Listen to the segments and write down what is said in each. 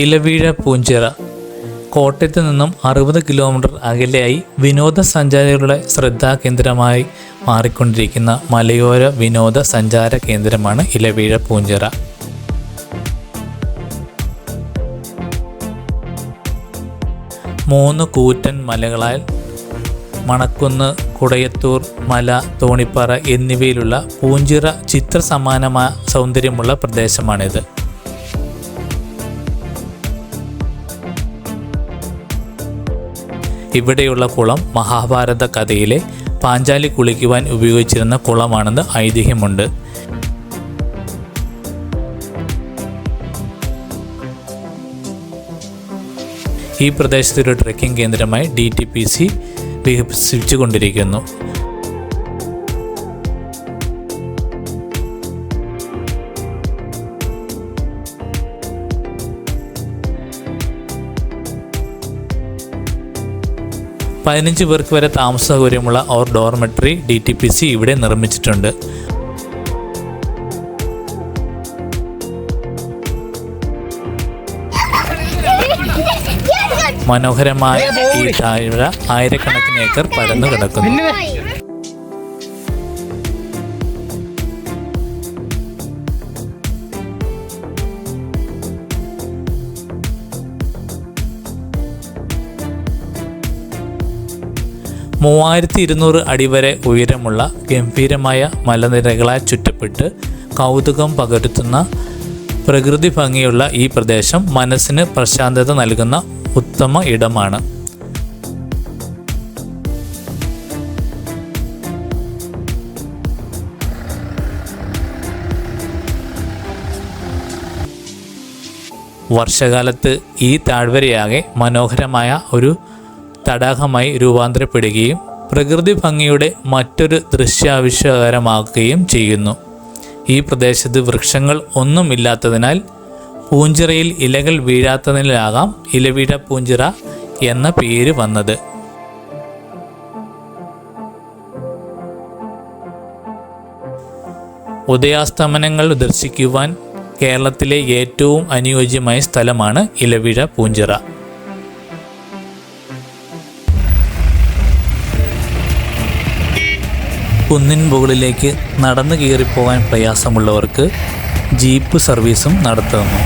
ഇലവീഴ പൂഞ്ചിറ. കോട്ടയത്ത് നിന്നും അറുപത് കിലോമീറ്റർ അകലെയായി വിനോദസഞ്ചാരികളുടെ ശ്രദ്ധാകേന്ദ്രമായി മാറിക്കൊണ്ടിരിക്കുന്ന മലയോര വിനോദസഞ്ചാര കേന്ദ്രമാണ് ഇലവീഴ പൂഞ്ചിറ. മൂന്ന് കൂറ്റൻ മലകളാൽ മണക്കുന്ന് കുടയത്തൂർ മല തോണിപ്പാറ എന്നിവയിലുള്ള പൂഞ്ചിറ ചിത്രസമാനമായ സൗന്ദര്യമുള്ള പ്രദേശമാണിത്. ഇവിടെയുള്ള കുളം മഹാഭാരത കഥയിലെ പാഞ്ചാലി കുളിക്കുവാൻ ഉപയോഗിച്ചിരുന്ന കുളമാണെന്ന് ഐതിഹ്യമുണ്ട്. ഈ പ്രദേശത്തൊരു ട്രക്കിംഗ് കേന്ദ്രമായി ഡി ടി പി സി വികസിപ്പിച്ചുകൊണ്ടിരിക്കുന്നു. പതിനഞ്ച് പേർക്ക് വരെ താമസ സൗകര്യമുള്ള or dormitory D T P C ഇവിടെ നിർമ്മിച്ചിട്ടുണ്ട്. മനോഹരമായ ഈ താഴ്വര ആയിരക്കണക്കിന് ഏക്കർ പരന്നു കിടക്കുന്നു മൂവായിരത്തി ഇരുന്നൂറ് അടി വരെ ഉയരമുള്ള ഗംഭീരമായ മലനിരകളാൽ ചുറ്റപ്പെട്ട് കൗതുകം പകരുത്തുന്ന പ്രകൃതി ഭംഗിയുള്ള ഈ പ്രദേശം മനസ്സിന് പ്രശാന്തത നൽകുന്ന ഉത്തമ ഇടമാണ്. വർഷകാലത്ത് ഈ താഴ്വരയാകെ മനോഹരമായ ഒരു തടാകമായി രൂപാന്തരപ്പെടുകയും പ്രകൃതി ഭംഗിയുടെ മറ്റൊരു ദൃശ്യാവിശ്വകരമാക്കുകയും ചെയ്യുന്നു. ഈ പ്രദേശത്ത് വൃക്ഷങ്ങൾ ഒന്നുമില്ലാത്തതിനാൽ പൂഞ്ചിറയിൽ ഇലകൾ വീഴാത്തതിനാലാകാം ഇലവീഴ പൂഞ്ചിറ എന്ന പേര് വന്നത്. ഉദയാസ്തമനങ്ങൾ ദർശിക്കുവാൻ കേരളത്തിലെ ഏറ്റവും അനുയോജ്യമായ സ്ഥലമാണ് ഇലവിഴ പൂഞ്ചിറ. കുന്നിൻ മുകളിലേക്ക് നടന്നു കയറിപ്പോകാൻ പ്രയാസമുള്ളവർക്ക് ജീപ്പ് സർവീസും നടത്തുന്നു.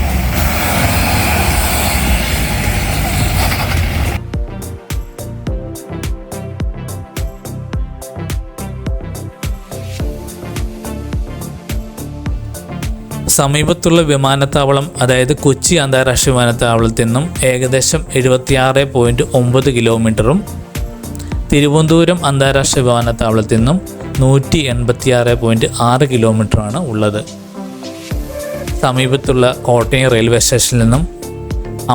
സമീപത്തുള്ള വിമാനത്താവളം അതായത് കൊച്ചി അന്താരാഷ്ട്ര വിമാനത്താവളത്തിൽ നിന്നും ഏകദേശം എഴുപത്തിയാറ് പോയിന്റ് ഒമ്പത് കിലോമീറ്ററും തിരുവനന്തപുരം അന്താരാഷ്ട്ര വിമാനത്താവളത്തിൽ നിന്നും നൂറ്റി എൺപത്തിയാറ് പോയിന്റ് ആറ് കിലോമീറ്ററാണ് ഉള്ളത്. സമീപത്തുള്ള കോട്ടയം റെയിൽവേ സ്റ്റേഷനിൽ നിന്നും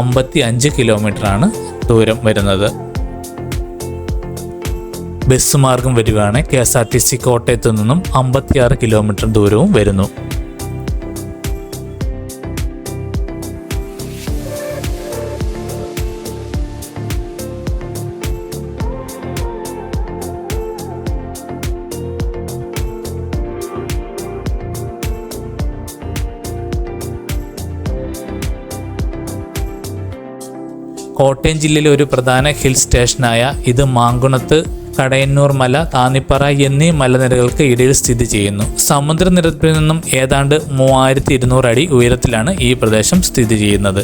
അമ്പത്തി അഞ്ച് കിലോമീറ്ററാണ് ദൂരം വരുന്നത്. ബസ് മാർഗം വരികയാണ് K S R T C കോട്ടയത്തു നിന്നും അമ്പത്തിയാറ് കിലോമീറ്റർ ദൂരവും വരുന്നു. കോട്ടയം ജില്ലയിലെ ഒരു പ്രധാന ഹിൽ സ്റ്റേഷനായ ഇത് മാങ്കുണത്ത് കടയന്നൂർ മല താന്നിപ്പറ എന്നീ മലനിരകൾക്ക് ഇടയിൽ സ്ഥിതി ചെയ്യുന്നു. സമുദ്രനിരപ്പിൽ നിന്നും ഏതാണ്ട് മൂവായിരത്തി ഇരുന്നൂറ് അടി ഉയരത്തിലാണ് ഈ പ്രദേശം സ്ഥിതി ചെയ്യുന്നത്.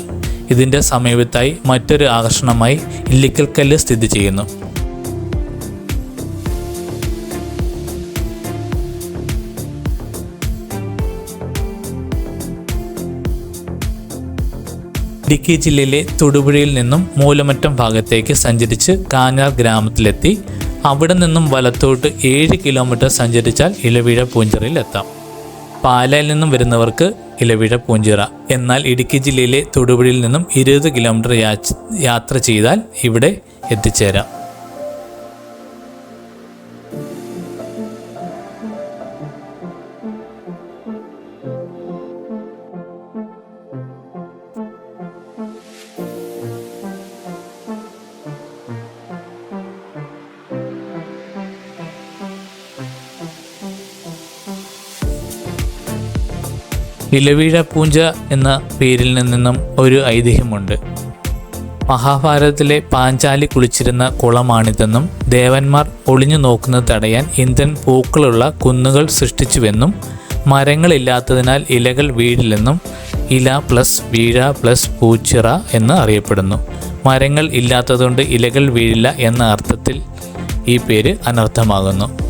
ഇതിന്റെ സമീപത്തായി മറ്റൊരു ആകർഷണമായി ഇല്ലിക്കൽക്കല്ല് സ്ഥിതി ചെയ്യുന്നു. ഇടുക്കി ജില്ലയിലെ തൊടുപുഴയിൽ നിന്നും മൂലമറ്റം ഭാഗത്തേക്ക് സഞ്ചരിച്ച് കാഞ്ഞാർ ഗ്രാമത്തിലെത്തി. അവിടെ നിന്നും വലത്തോട്ട് ഏഴ് കിലോമീറ്റർ സഞ്ചരിച്ചാൽ ഇലവിഴ പൂഞ്ചിറയിൽ എത്താം. പാലയിൽ നിന്നും വരുന്നവർക്ക് ഇലവിഴ പൂഞ്ചിറ. എന്നാൽ ഇടുക്കി ജില്ലയിലെ തൊടുപുഴയിൽ നിന്നും ഇരുപത് കിലോമീറ്റർ യാത്ര ചെയ്താൽ ഇവിടെ എത്തിച്ചേരാം. ഇലവീഴ പൂഞ്ച എന്ന പേരിൽ നിന്നും ഒരു ഐതിഹ്യമുണ്ട്. മഹാഭാരതത്തിലെ പാഞ്ചാലി കുളിച്ചിരുന്ന കുളമാണിതെന്നും ദേവന്മാർ ഒളിഞ്ഞു നോക്കുന്നത് തടയാൻ ഇന്ദ്രൻ പൂക്കളുള്ള കുന്നുകൾ സൃഷ്ടിച്ചുവെന്നും മരങ്ങളില്ലാത്തതിനാൽ ഇലകൾ വീഴില്ലെന്നും ഇല പ്ലസ് വീഴ പ്ലസ് പൂച്ചിറ എന്ന് അറിയപ്പെടുന്നു. മരങ്ങൾ ഇല്ലാത്തതുകൊണ്ട് ഇലകൾ വീഴില്ല എന്ന അർത്ഥത്തിൽ ഈ പേര് അനർത്ഥമാകുന്നു.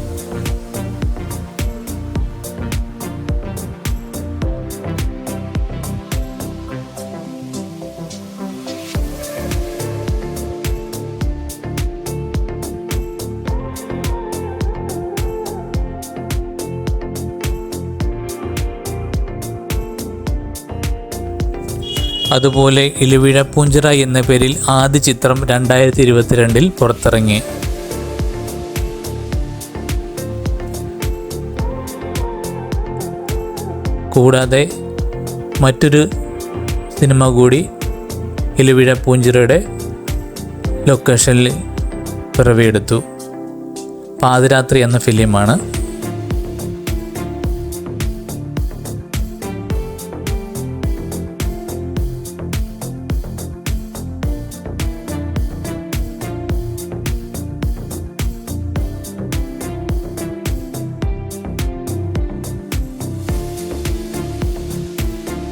അതുപോലെ ഇലുവിഴ പൂഞ്ചിറ എന്ന പേരിൽ ആദ്യ ചിത്രം രണ്ടായിരത്തി ഇരുപത്തിരണ്ടിൽ പുറത്തിറങ്ങി. കൂടാതെ മറ്റൊരു സിനിമ കൂടി ഇലുവിഴ പൂഞ്ചിറയുടെ ലൊക്കേഷനിൽ പിറവിയെടുത്തു. പാതിരാത്രി എന്ന ഫിലിമാണ്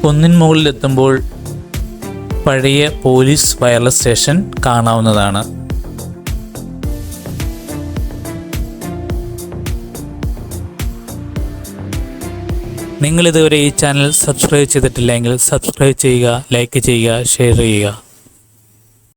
കുന്നിൻ മുകളിലെത്തുമ്പോൾ പഴയ പോലീസ് വയർലെസ് സ്റ്റേഷൻ കാണാവുന്നതാണ്. നിങ്ങളിതുവരെ ഈ ചാനൽ സബ്സ്ക്രൈബ് ചെയ്തിട്ടില്ലെങ്കിൽ സബ്സ്ക്രൈബ് ചെയ്യുക ലൈക്ക് ചെയ്യുക ഷെയർ ചെയ്യുക.